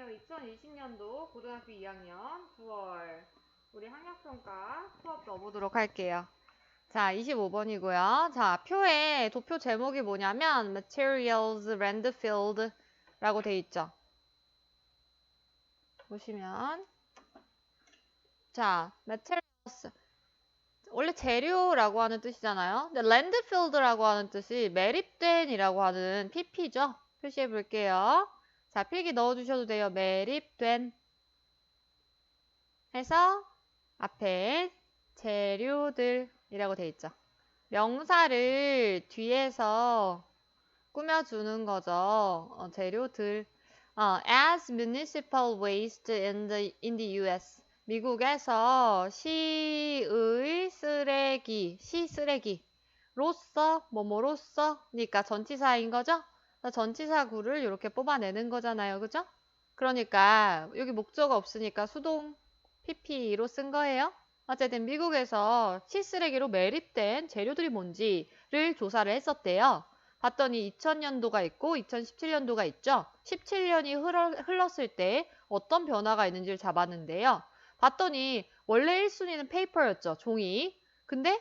안녕하세요. 2020년도 고등학교 2학년 9월 우리 학력평가 수업 넣어보도록 할게요. 자, 25번이고요. 자, 표에 도표 제목이 뭐냐면 Materials Landfill 라고 돼 있죠. 보시면 자, Materials 원래 재료라고 하는 뜻이잖아요. 근데 landfilled라고 하는 뜻이 매립된이라고 하는 PP죠. 표시해 볼게요. 자, 필기 넣어주셔도 돼요. 매립된 해서 앞에 재료들이라고 돼 있죠. 명사를 뒤에서 꾸며주는 거죠. 어, 재료들. 어, as municipal waste in the, in the US. 미국에서 시의 쓰레기, 시 쓰레기로서, 뭐뭐로서, 그러니까 전치사인 거죠? 전치사 구를 이렇게 뽑아내는 거잖아요. 그죠? 그러니까 여기 목적어 없으니까 수동 PP로 쓴 거예요. 어쨌든 미국에서 시쓰레기로 매립된 재료들이 뭔지를 조사를 했었대요. 봤더니 2000년도가 있고 2017년도가 있죠. 17년이 흘렀을 때 어떤 변화가 있는지를 잡았는데요. 봤더니 원래 1순위는 페이퍼였죠. 종이. 근데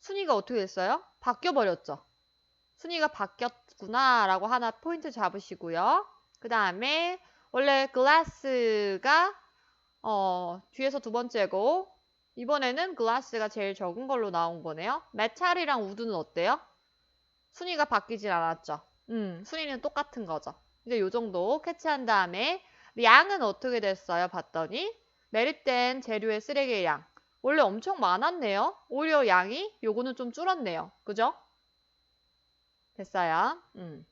순위가 어떻게 됐어요? 바뀌어버렸죠. 순위가 바뀌었 구나라고 하나 포인트 잡으시고요. 그 다음에 원래 글라스가 어, 뒤에서 두 번째고 이번에는 글라스가 제일 적은 걸로 나온 거네요. 메탈이랑 우드는 어때요? 순위가 바뀌질 않았죠. 음, 순위는 똑같은 거죠. 이제 요 정도 캐치한 다음에 양은 어떻게 됐어요? 봤더니 매립된 재료의 쓰레기의 양. 원래 엄청 많았네요. 오히려 양이 요거는 좀 줄었네요. 그죠? 됐어요. 음.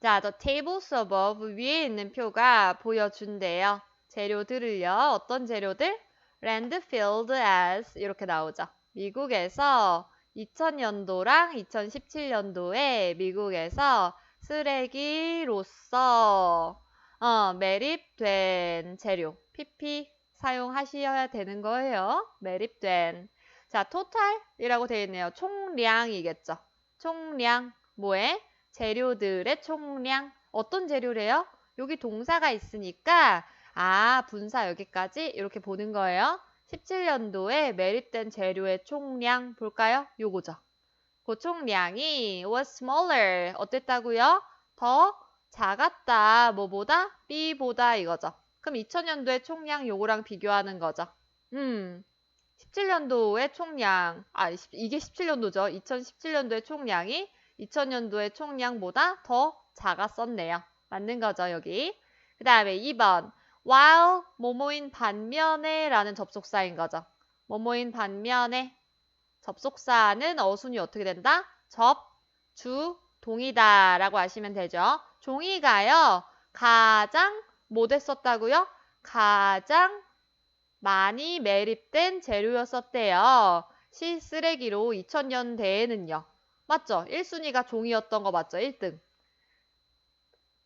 자, the tables above 위에 있는 표가 보여준대요. 재료들을요. 어떤 재료들? landfilled as 이렇게 나오죠. 미국에서 2000년도랑 2017년도에 미국에서 쓰레기로서 어, 매립된 재료 PP 사용하셔야 되는 거예요. 매립된 자, total이라고 되어 있네요. 총량이겠죠. 총량 뭐에? 재료들의 총량 어떤 재료래요? 여기 동사가 있으니까 아 분사 여기까지 이렇게 보는 거예요. 17년도에 매립된 재료의 총량 볼까요? 요거죠. 그 총량이 was smaller 어땠다고요? 더 작았다. 뭐보다? B보다 이거죠. 그럼 2000년도의 총량 요거랑 비교하는 거죠. 음, 17년도의 총량, 아, 이게 17년도죠. 2017년도의 총량이 2000년도의 총량보다 더 작았었네요. 맞는 거죠, 여기. 그 다음에 2번. while 모모인 반면에 라는 접속사인 거죠. 모모인 반면에 접속사는 어순이 어떻게 된다? 접, 주, 동이다 라고 하시면 되죠. 종이가요. 가장 뭐 됐었다고요? 가장 많이 매립된 재료였었대요. 시 쓰레기로 2000년대에는요. 맞죠? 1순위가 종이었던 거 맞죠? 1등.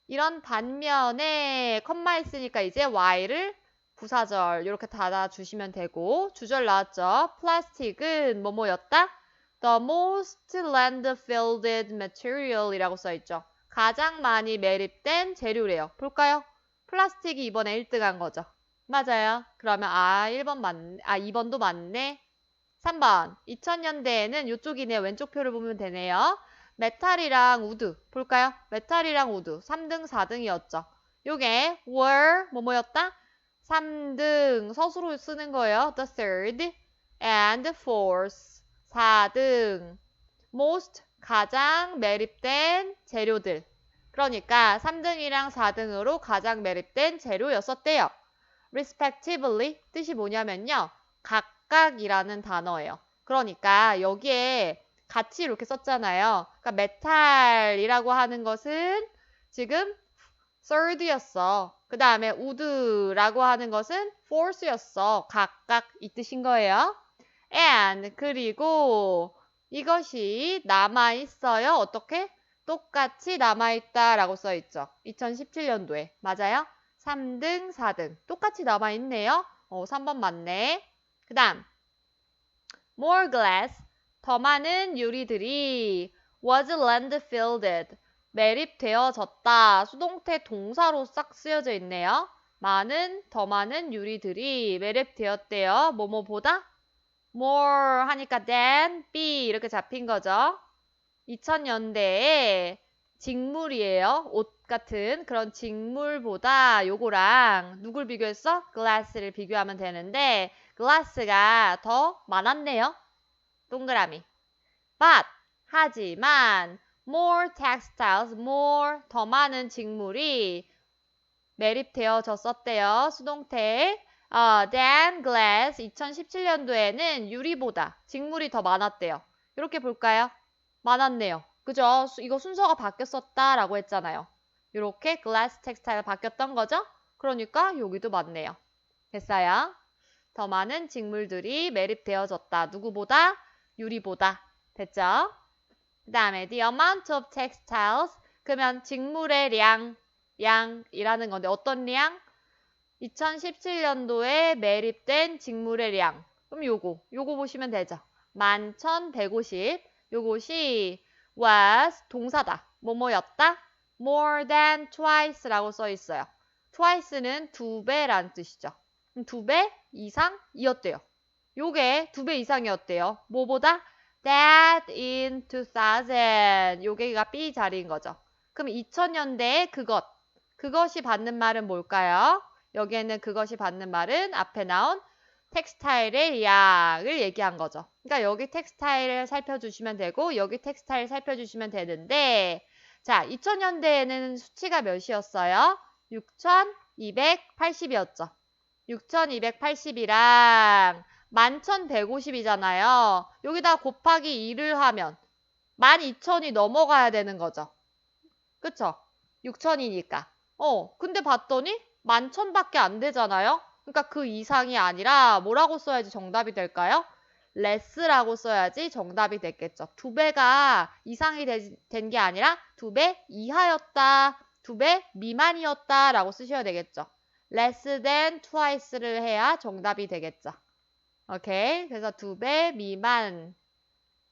이런 반면에 컴마 있으니까 이제 y를 부사절 이렇게 닫아주시면 되고 주절 나왔죠? 플라스틱은 뭐뭐였다? The most landfilled material이라고 써있죠. 가장 많이 매립된 재료래요. 볼까요? 플라스틱이 이번에 1등한 거죠. 맞아요. 그러면 아 1번 맞네. 아 2번도 맞네. 3번 2000년대에는 이쪽이네요. 왼쪽 표를 보면 되네요. 메탈이랑 우드 볼까요? 메탈이랑 우드 3등 4등이었죠. 요게 were 뭐뭐였다? 3등 서술로 쓰는 거예요. the third and fourth 4등 most 가장 매립된 재료들 그러니까 3등이랑 4등으로 가장 매립된 재료였었대요. Respectively 뜻이 뭐냐면요. 각각이라는 단어예요. 그러니까 여기에 같이 이렇게 썼잖아요. 그러니까 메탈이라고 하는 것은 지금 third였어. 그 다음에 wood라고 하는 것은 fourth였어. 각각 이 뜻인 거예요. and 그리고 이것이 남아있어요. 어떻게? 똑같이 남아있다 라고 써있죠. 2017년도에. 맞아요? 3등, 4등. 똑같이 남아있네요. 어, 3번 맞네. 그 다음 more glass 더 많은 유리들이 was landfilled 매립되어졌다. 수동태 동사로 싹 쓰여져 있네요. 많은, 더 많은 유리들이 매립되었대요. 뭐뭐보다? more 하니까 than, be 이렇게 잡힌 거죠. 2000년대에 직물이에요. 옷 같은 그런 직물보다 요거랑 누굴 비교했어? glass를 비교하면 되는데 glass가 더 많았네요. 동그라미. but 하지만 more textiles, more 더 많은 직물이 매립되어졌었대요. 수동태. 어, than glass 2017년도에는 유리보다 직물이 더 많았대요. 이렇게 볼까요? 많았네요. 그죠? 수- 이거 순서가 바뀌었었다라고 했잖아요. 이렇게 glass textile 바뀌었던 거죠? 그러니까 여기도 맞네요. 됐어요? 더 많은 직물들이 매립되어졌다. 누구보다? 유리보다. 됐죠? 그 다음에 the amount of textiles 그러면 직물의 량, 양이라는 건데 어떤 량? 2017년도에 매립된 직물의 량. 그럼 요거, 요거 보시면 되죠. 11,150. 요것이 was 동사다. 뭐뭐였다? More than twice라고 써 있어요. twice는 두 배라는 뜻이죠. 두 배 이상이었대요. 요게 두 배 이상이었대요. 뭐보다? that in 2000. 요게가 B 자리인 거죠. 그럼 2000년대에 그것. 그것이 받는 말은 뭘까요? 여기에는 그것이 받는 말은 앞에 나온 텍스타일의 양을 얘기한 거죠. 그러니까 여기 텍스타일을 살펴주시면 되고 여기 텍스타일 살펴주시면 되는데 자 2000년대에는 수치가 몇이었어요? 6280이었죠. 6280이랑 11150이잖아요. 여기다 곱하기 2를 하면 12000이 넘어가야 되는 거죠. 그쵸? 6000이니까. 어, 근데 봤더니 11,000밖에 안 되잖아요? 그러니까 그 이상이 아니라 뭐라고 써야지 정답이 될까요? Less라고 써야지 정답이 됐겠죠. 두 배가 이상이 된 게 아니라 두 배 이하였다, 두 배 미만이었다 라고 쓰셔야 되겠죠. less than twice를 해야 정답이 되겠죠. 오케이. 그래서 두 배 미만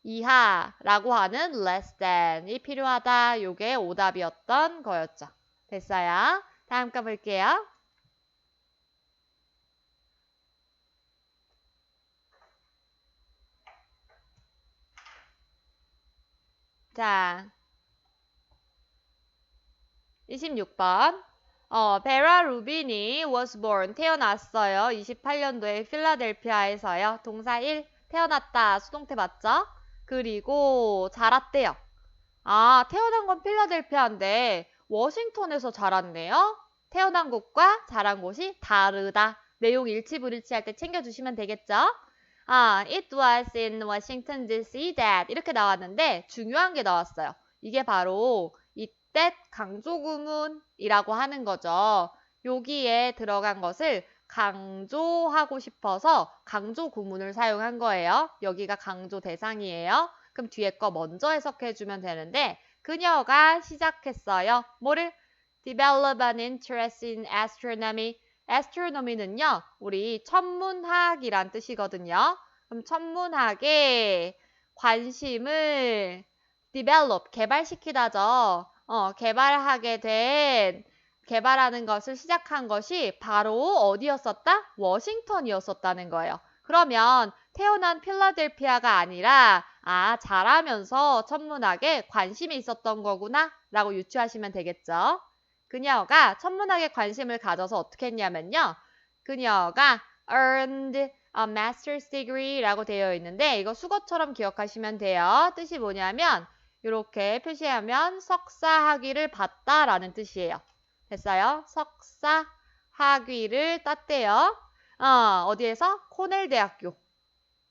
이하라고 하는 less than이 필요하다. 요게 오답이었던 거였죠. 됐어요? 다음 거 볼게요. 자, 26번. 어, 베라 루빈이 was born 태어났어요. 28년도에 필라델피아에서요. 동사 1 태어났다. 수동태 맞죠? 그리고 자랐대요. 아, 태어난 건 필라델피아인데 워싱턴에서 자랐네요. 태어난 곳과 자란 곳이 다르다. 내용 일치 불일치할 때 챙겨주시면 되겠죠? 아, it was in Washington D.C. that 이렇게 나왔는데 중요한 게 나왔어요. 이게 바로 이 that 강조구문이라고 하는 거죠. 여기에 들어간 것을 강조하고 싶어서 강조 구문을 사용한 거예요. 여기가 강조 대상이에요. 그럼 뒤에 거 먼저 해석해 주면 되는데 그녀가 시작했어요. 뭐를? develop an interest in astronomy. Astronomy는요. 우리 천문학이란 뜻이거든요. 그럼 천문학에 관심을 develop, 개발시키다죠. 어, 개발하게 된 개발하는 것을 시작한 것이 바로 어디였었다? 워싱턴이었었다는 거예요. 그러면 태어난 필라델피아가 아니라 아, 자라면서 천문학에 관심이 있었던 거구나 라고 유추하시면 되겠죠. 그녀가 천문학에 관심을 가져서 어떻게 했냐면요. 그녀가 earned a master's degree 라고 되어 있는데 이거 수거처럼 기억하시면 돼요. 뜻이 뭐냐면 이렇게 표시하면 석사 학위를 받다라는 뜻이에요. 됐어요? 석사 학위를 땄대요. 어, 어디에서? 코넬 대학교.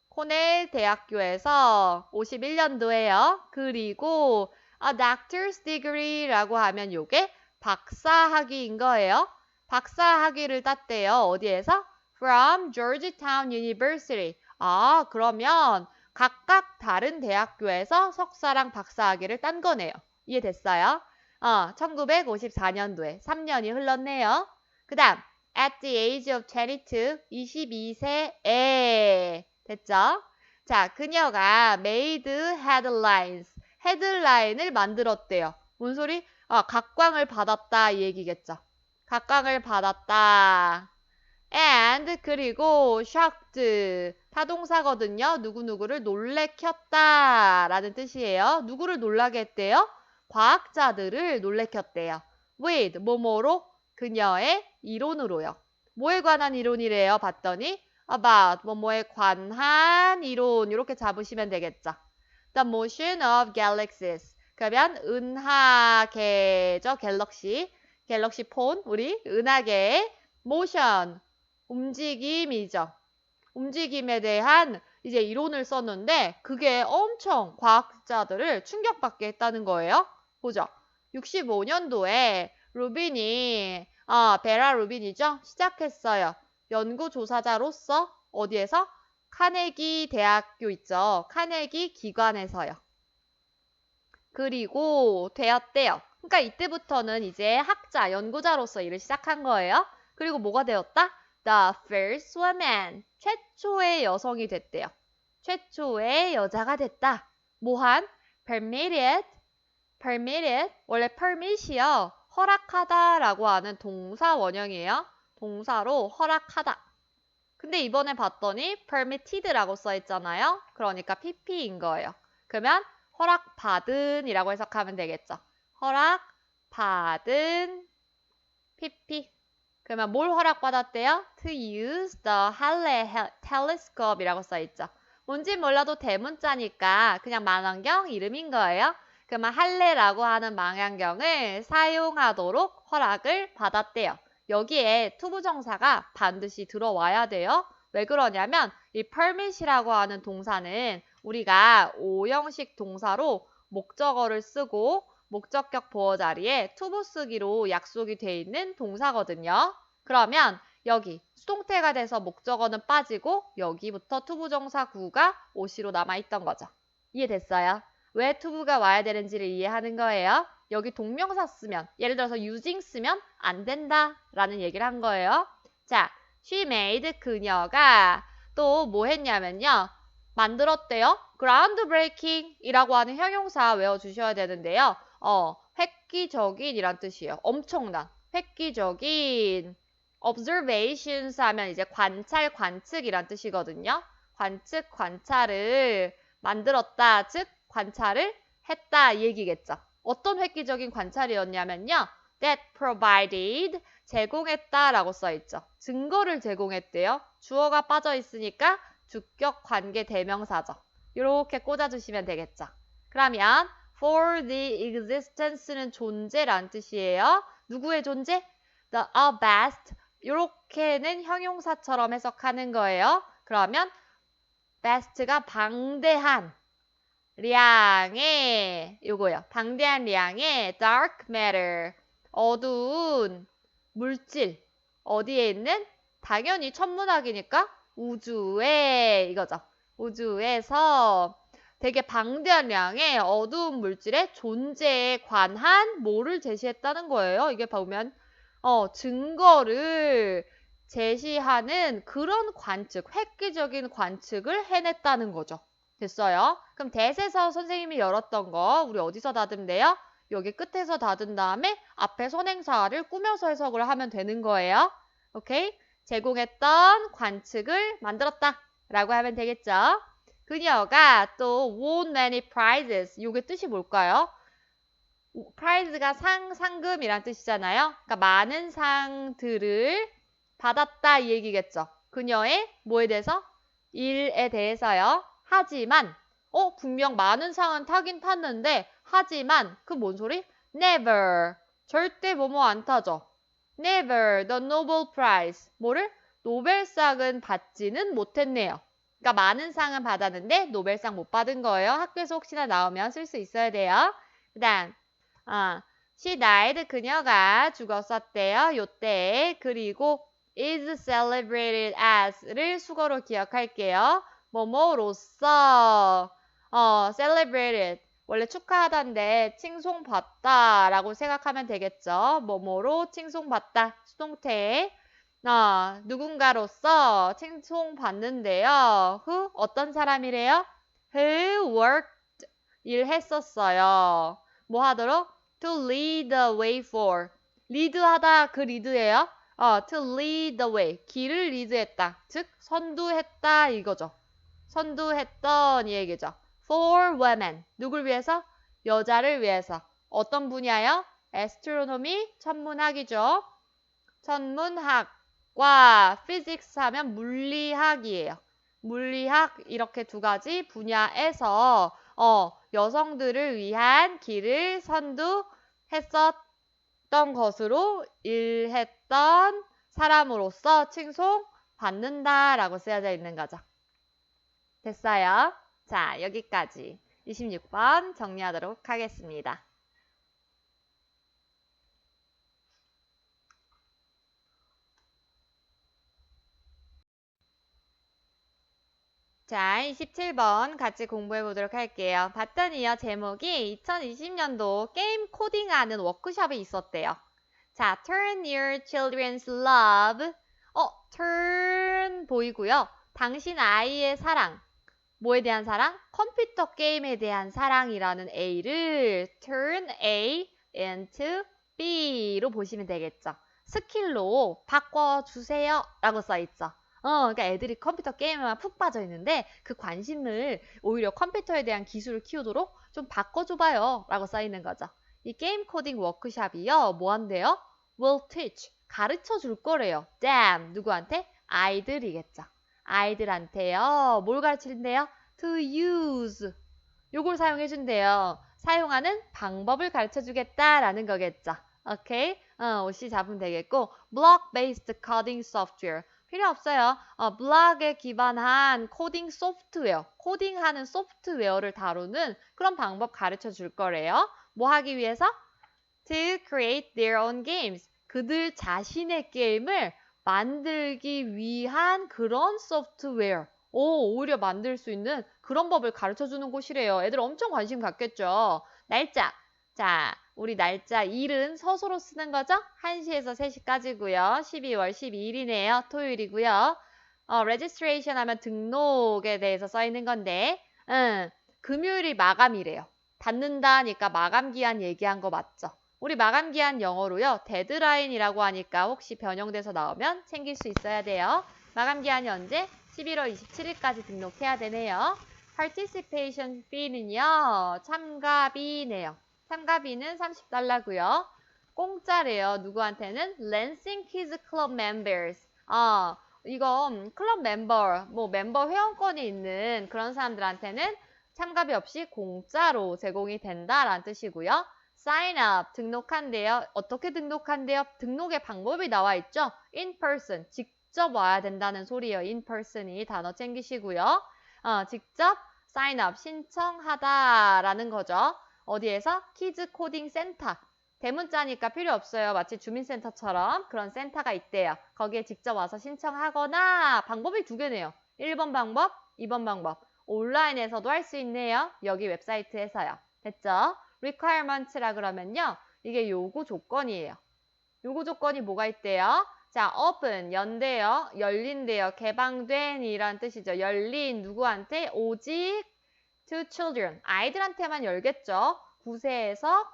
코넬 대학교에서 51년도에요. 그리고 a doctor's degree라고 하면 요게 박사 학위인 거예요. 박사 학위를 땄대요. 어디에서? From Georgetown University. 아, 그러면 각각 다른 대학교에서 석사랑 박사 학위를 딴 거네요. 이해됐어요? 어, 1954년도에 3년이 흘렀네요. 그 다음, at the age of 22, 22세에 됐죠? 자, 그녀가 made headlines, 헤드라인을 만들었대요. 뭔 소리? 아, 각광을 받았다 이 얘기겠죠. 각광을 받았다. and 그리고 shocked 타동사거든요. 누구누구를 놀래켰다 라는 뜻이에요. 누구를 놀라게 했대요? 과학자들을 놀래켰대요. with 뭐뭐로 그녀의 이론으로요. 뭐에 관한 이론이래요? 봤더니 about 뭐뭐에 관한 이론 이렇게 잡으시면 되겠죠. The motion of galaxies 그러면 은하계죠. 갤럭시 갤럭시 폰 우리 은하계의 motion 움직임이죠. 움직임에 대한 이제 이론을 썼는데 그게 엄청 과학자들을 충격받게 했다는 거예요. 보죠. 65년도에 루빈이 아, 베라 루빈이죠. 시작했어요. 연구 조사자로서 어디에서? 카네기 대학교 있죠. 카네기 기관에서요. 그리고 되었대요. 그러니까 이때부터는 이제 학자, 연구자로서 일을 시작한 거예요. 그리고 뭐가 되었다? The first woman. 최초의 여성이 됐대요. 최초의 여자가 됐다. 뭐한? permitted. permitted. 원래 permit이요. 허락하다라고 하는 동사 원형이에요. 동사로 허락하다. 근데 이번에 봤더니 permitted라고 써 있잖아요. 그러니까 pp인 거예요. 그러면 허락받은이라고 해석하면 되겠죠. 허락받은 pp. 그러면 뭘 허락받았대요? To use the Halley telescope이라고 써 있죠. 뭔지 몰라도 대문자니까 그냥 망원경 이름인 거예요. 그러면 할레라고 하는 망원경을 사용하도록 허락을 받았대요. 여기에 투부정사가 반드시 들어와야 돼요. 왜 그러냐면 이 permit이라고 하는 동사는 우리가 오형식 동사로 목적어를 쓰고 목적격 보어 자리에 투부 쓰기로 약속이 돼 있는 동사거든요. 그러면 여기 수동태가 돼서 목적어는 빠지고 여기부터 투부정사 구가 오시로 남아있던 거죠. 이해됐어요? 왜 투부가 와야 되는지를 이해하는 거예요. 여기 동명사 쓰면 예를 들어서 using 쓰면 안 된다 라는 얘기를 한 거예요. 자, she made 그녀가 또 뭐 했냐면요. 만들었대요. groundbreaking 이라고 하는 형용사 외워주셔야 되는데요. 어, 획기적인 이란 뜻이에요. 엄청난, 획기적인 observations 하면 이제 관찰, 관측이란 뜻이거든요. 관측, 관찰을 만들었다, 즉 관찰을 했다 얘기겠죠. 어떤 획기적인 관찰이었냐면요. that provided 제공했다라고 써 있죠. 증거를 제공했대요. 주어가 빠져 있으니까 주격 관계 대명사죠. 이렇게 꽂아주시면 되겠죠. 그러면 for the existence는 존재란 뜻이에요. 누구의 존재? the a best 이렇게는 형용사처럼 해석하는 거예요. 그러면 best가 방대한 량의 요거요. 방대한 량의 dark matter 어두운 물질 어디에 있는 당연히 천문학이니까 우주에 이거죠. 우주에서 되게 방대한 양의 어두운 물질의 존재에 관한 뭐를 제시했다는 거예요. 이게 보면 어, 증거를 제시하는 그런 관측, 획기적인 관측을 해냈다는 거죠. 됐어요? 그럼 대세서 선생님이 열었던 거 우리 어디서 돼요? 여기 끝에서 다든 다음에 앞에 선행사를 꾸며서 해석을 하면 되는 거예요. 오케이? 제공했던 관측을 만들었다 라고 하면 되겠죠. 그녀가 또 won many prizes 이게 뜻이 뭘까요? prize가 상, 상금이란 뜻이잖아요. 그러니까 많은 상들을 받았다 이 얘기겠죠. 그녀의 뭐에 대해서? 일에 대해서요. 하지만 어 분명 많은 상은 타긴 탔는데 하지만 그 뭔 소리? never 절대 뭐뭐 안 타죠. Never the Nobel Prize 뭐를? 노벨상은 받지는 못했네요. 그러니까 많은 상은 받았는데 노벨상 못 받은 거예요. 학교에서 혹시나 나오면 쓸 수 있어야 돼요. 그 다음 어, she died 그녀가 죽었었대요. 요때 그리고 is celebrated as를 수거로 기억할게요. 뭐뭐로써 어, celebrated 원래 축하하다인데 칭송받다라고 생각하면 되겠죠. 뭐뭐로 칭송받다 수동태 어, 누군가로서 칭송받는데요. who 어떤 사람이래요? who worked 일했었어요. 뭐 하도록? to lead the way for. 리드하다 그 리드예요. 어, to lead the way. 길을 리드했다. 즉 선두했다 이거죠. 선두했던 이 얘기죠. For women. 누굴 위해서? 여자를 위해서. 어떤 분야요? astronomy 천문학이죠. 천문학과 physics 하면 물리학이에요. 물리학 이렇게 두 가지 분야에서 어, 여성들을 위한 길을 선두했었던 것으로 일했던 사람으로서 칭송받는다라고 쓰여져 있는 거죠. 됐어요? 자, 여기까지 26번 정리하도록 하겠습니다. 자, 27번 같이 공부해 보도록 할게요. 봤더니요, 제목이 2020년도 게임 코딩하는 워크숍이 있었대요. 자, turn your children's love. 어, turn 보이고요. 당신 아이의 사랑. 뭐에 대한 사랑? 컴퓨터 게임에 대한 사랑이라는 A를 turn A into B로 보시면 되겠죠. 스킬로 바꿔주세요 라고 써있죠. 어, 그러니까 애들이 컴퓨터 게임에만 푹 빠져 있는데 그 관심을 오히려 컴퓨터에 대한 기술을 키우도록 좀 바꿔줘봐요 라고 써있는 거죠. 이 게임 코딩 워크샵이요. 뭐 한대요? will teach. 가르쳐 줄 거래요. them. 누구한테? 아이들이겠죠. 아이들한테요. 뭘 가르치는데요? to use. 요걸 사용해 준대요. 사용하는 방법을 가르쳐 주겠다라는 거겠죠. 오케이? 어, 옷이 잡으면 되겠고 block-based coding software. 필요 없어요. 어, 블락에 기반한 코딩 소프트웨어, 코딩하는 소프트웨어를 다루는 그런 방법 가르쳐 줄 거래요. 뭐 하기 위해서? To create their own games. 그들 자신의 게임을 만들기 위한 그런 소프트웨어. 오, 오히려 만들 수 있는 그런 법을 가르쳐 주는 곳이래요. 애들 엄청 관심 갖겠죠. 날짜. 자, 우리 날짜 일은 서소로 쓰는 거죠? 1시에서 3시까지고요. 12월 12일이네요. 토요일이고요. 어, registration 하면 등록에 대해서 써 있는 건데, 음, 금요일이 마감이래요. 닫는다니까 마감 기한 얘기한 거 맞죠? 우리 마감 기한 영어로요. 데드라인이라고 하니까 혹시 변형돼서 나오면 챙길 수 있어야 돼요. 마감 기한이 언제? 11월 27일까지 등록해야 되네요. participation fee는요. 참가비네요. 참가비는 30달러고요. 공짜래요. 누구한테는? Lansing Kids Club Members. 어, 이거 클럽 멤버, 뭐 멤버 회원권이 있는 그런 사람들한테는 참가비 없이 공짜로 제공이 된다라는 뜻이고요. Sign up 등록한대요. 어떻게 등록한대요? 등록의 방법이 나와 있죠. in person 직접 와야 된다는 소리예요. in person이 단어 챙기시고요. 어, 직접 sign up 신청하다라는 거죠. 어디에서? 키즈 코딩 센터. 대문자니까 필요 없어요. 마치 주민센터처럼 그런 센터가 있대요. 거기에 직접 와서 신청하거나 방법이 두 개네요. 1번 방법, 2번 방법. 온라인에서도 할 수 있네요. 여기 웹사이트에서요. 됐죠? Requirements라 그러면요. 이게 요구 조건이에요. 요구 조건이 뭐가 있대요? 자, open, 연대요. 열린대요. 개방된 이란 뜻이죠. 열린 누구한테? 오직 to children. 아이들한테만 열겠죠. 9세에서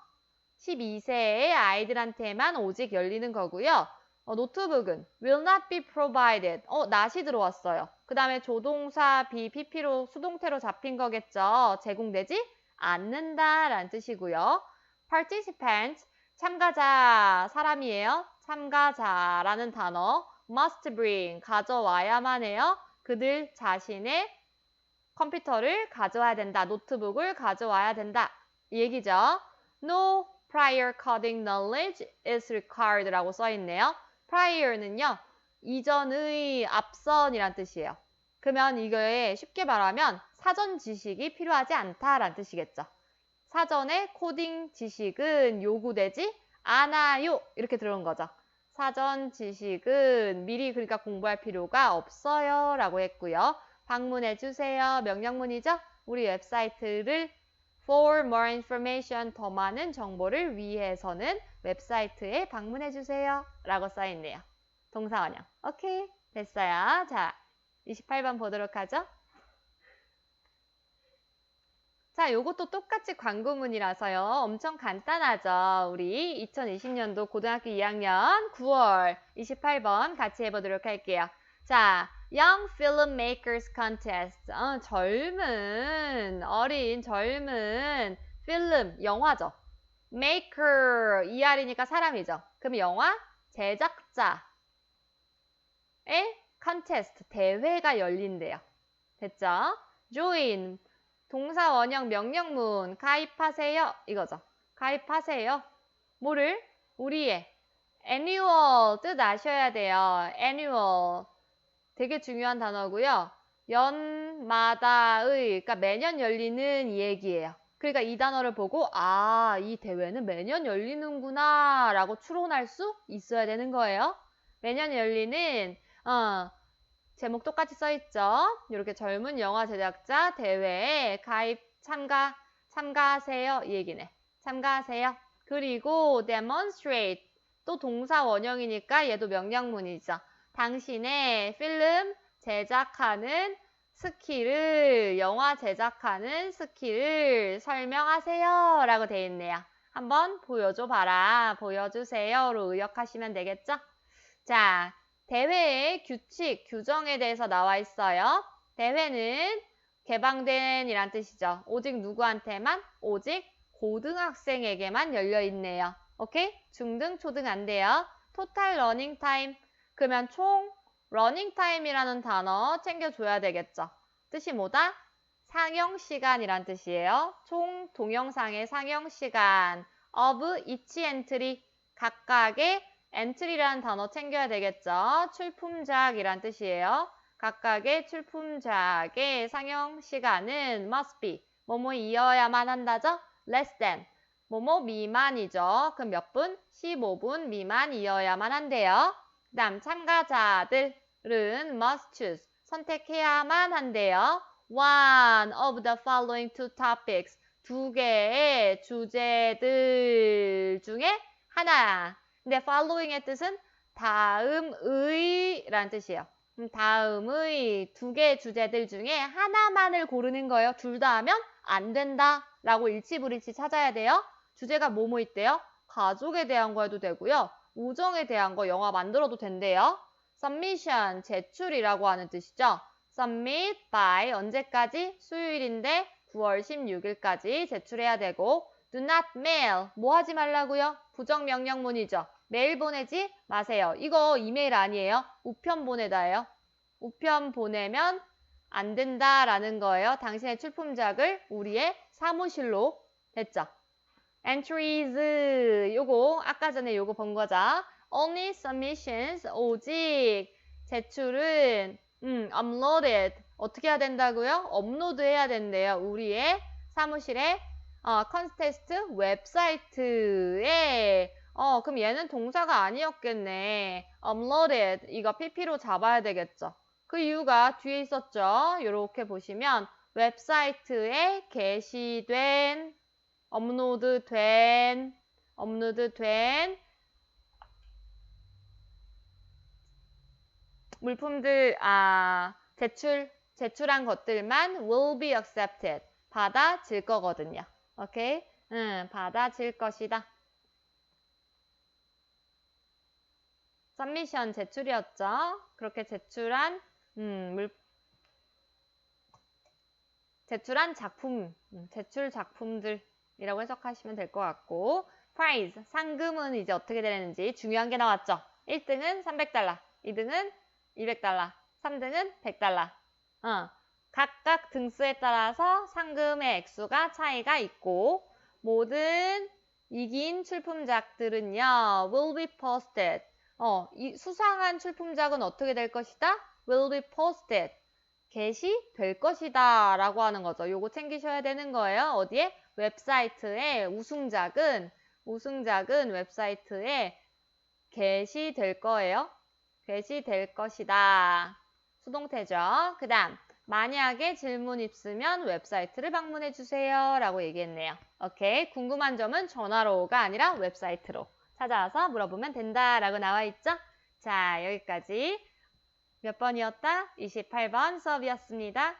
12세의 아이들한테만 오직 열리는 거고요. 어, 노트북은 will not be provided. 어, not이 들어왔어요. 그 다음에 조동사 be, pp로 수동태로 잡힌 거겠죠. 제공되지 않는다 라는 뜻이고요. participant, 참가자, 사람이에요. 참가자라는 단어 must bring, 가져와야만 해요. 그들 자신의 컴퓨터를 가져와야 된다. 노트북을 가져와야 된다. 이 얘기죠. No prior coding knowledge is required 라고 써있네요. prior는요. 이전의 앞선이란 뜻이에요. 그러면 이거에 쉽게 말하면 사전 지식이 필요하지 않다라는 뜻이겠죠. 사전에 코딩 지식은 요구되지 않아요. 이렇게 들어온 거죠. 사전 지식은 미리 그러니까 공부할 필요가 없어요. 라고 했고요. 방문해 주세요. 명령문이죠. 우리 웹사이트를 for more information 더 많은 정보를 위해서는 웹사이트에 방문해 주세요. 라고 써 있네요. 동사 원형. 오케이. 됐어요. 자, 28번 보도록 하죠. 자, 요것도 똑같이 광고문이라서요. 엄청 간단하죠. 우리 2020년도 고등학교 2학년 9월 28번 같이 해보도록 할게요. 자, Young Filmmakers Contest. 어, 젊은, 어린, 젊은 필름, 영화죠. Maker, ER이니까 사람이죠. 그럼 영화 제작자의 contest, 대회가 열린대요. 됐죠? Join, 동사 원형 명령문 가입하세요 이거죠. 가입하세요. 뭐를? 우리의 annual 뜻 아셔야 돼요. annual 되게 중요한 단어고요. 연마다의 그러니까 매년 열리는 이 얘기예요. 그러니까 이 단어를 보고 아, 이 대회는 매년 열리는구나 라고 추론할 수 있어야 되는 거예요. 매년 열리는 어, 제목 똑같이 써있죠. 이렇게 젊은 영화 제작자 대회에 가입 참가 참가하세요 이 얘기네. 참가하세요. 그리고 demonstrate 또 동사 원형이니까 얘도 명령문이죠. 당신의 필름 제작하는 스킬을 영화 제작하는 스킬을 설명하세요 라고 되어 있네요. 한번 보여줘 봐라. 보여주세요로 의역하시면 되겠죠? 자, 대회의 규칙, 규정에 대해서 나와 있어요. 대회는 개방된 이란 뜻이죠. 오직 누구한테만? 오직 고등학생에게만 열려 있네요. 오케이? 중등, 초등 안 돼요. 토탈 러닝 타임. 그러면 총 러닝 타임이라는 단어 챙겨줘야 되겠죠. 뜻이 뭐다? 상영 시간이란 뜻이에요. 총 동영상의 상영 시간 of each entry 각각의 엔트리라는 단어 챙겨야 되겠죠. 출품작이란 뜻이에요. 각각의 출품작의 상영 시간은 must be 뭐뭐 이어야만 한다죠. less than 뭐뭐 미만이죠. 그럼 몇 분? 15분 미만이어야만 한대요. 그 다음 참가자들은 must choose 선택해야만 한대요. One of the following two topics 두 개의 주제들 중에 하나 근데 following의 뜻은 다음의 라는 뜻이에요. 다음의 두 개의 주제들 중에 하나만을 고르는 거예요. 둘 다 하면 안 된다 라고 일치불일치 찾아야 돼요. 주제가 뭐뭐 있대요? 가족에 대한 거 해도 되고요. 우정에 대한 거 영화 만들어도 된대요. submission, 제출이라고 하는 뜻이죠. submit by 언제까지? 수요일인데 9월 16일까지 제출해야 되고 do not mail 뭐 하지 말라고요? 부정명령문이죠. 메일 보내지 마세요. 이거 이메일 아니에요. 우편 보내다예요. 우편 보내면 안 된다라는 거예요. 당신의 출품작을 우리의 사무실로 됐죠. entries 요거 아까 전에 요거 본 거죠. only submissions 오직 제출은 음, uploaded 어떻게 해야 된다고요? 업로드 해야 된대요. 우리의 사무실에 어, 컨테스트 웹사이트에 어, 그럼 얘는 동사가 아니었겠네. uploaded 이거 pp로 잡아야 되겠죠. 그 이유가 뒤에 있었죠. 이렇게 보시면 웹사이트에 게시된 업로드된 업로드된 물품들 아 제출 제출한 것들만 will be accepted 받아질 거거든요. 오케이? 응, 받아질 것이다. Submission 제출이었죠. 그렇게 제출한 음, 물 제출한 작품, 음, 제출 작품들이라고 해석하시면 될 것 같고 prize, 상금은 이제 어떻게 되는지 중요한 게 나왔죠. 1등은 300달러, 2등은 200달러, 3등은 100달러. 어, 각각 등수에 따라서 상금의 액수가 차이가 있고 모든 이긴 출품작들은요 will be posted. 어, 이 수상한 출품작은 어떻게 될 것이다? will be posted. 게시될 것이다 라고 하는 거죠. 요거 챙기셔야 되는 거예요. 어디에? 웹사이트에 우승작은 우승작은 웹사이트에 게시될 거예요. 게시될 것이다. 수동태죠. 그 다음 만약에 질문 있으면 웹사이트를 방문해 주세요 라고 얘기했네요. 오케이 궁금한 점은 전화로가 아니라 웹사이트로 찾아와서 물어보면 된다라고 나와 있죠. 자 여기까지 몇 번이었다? 28번 수업이었습니다.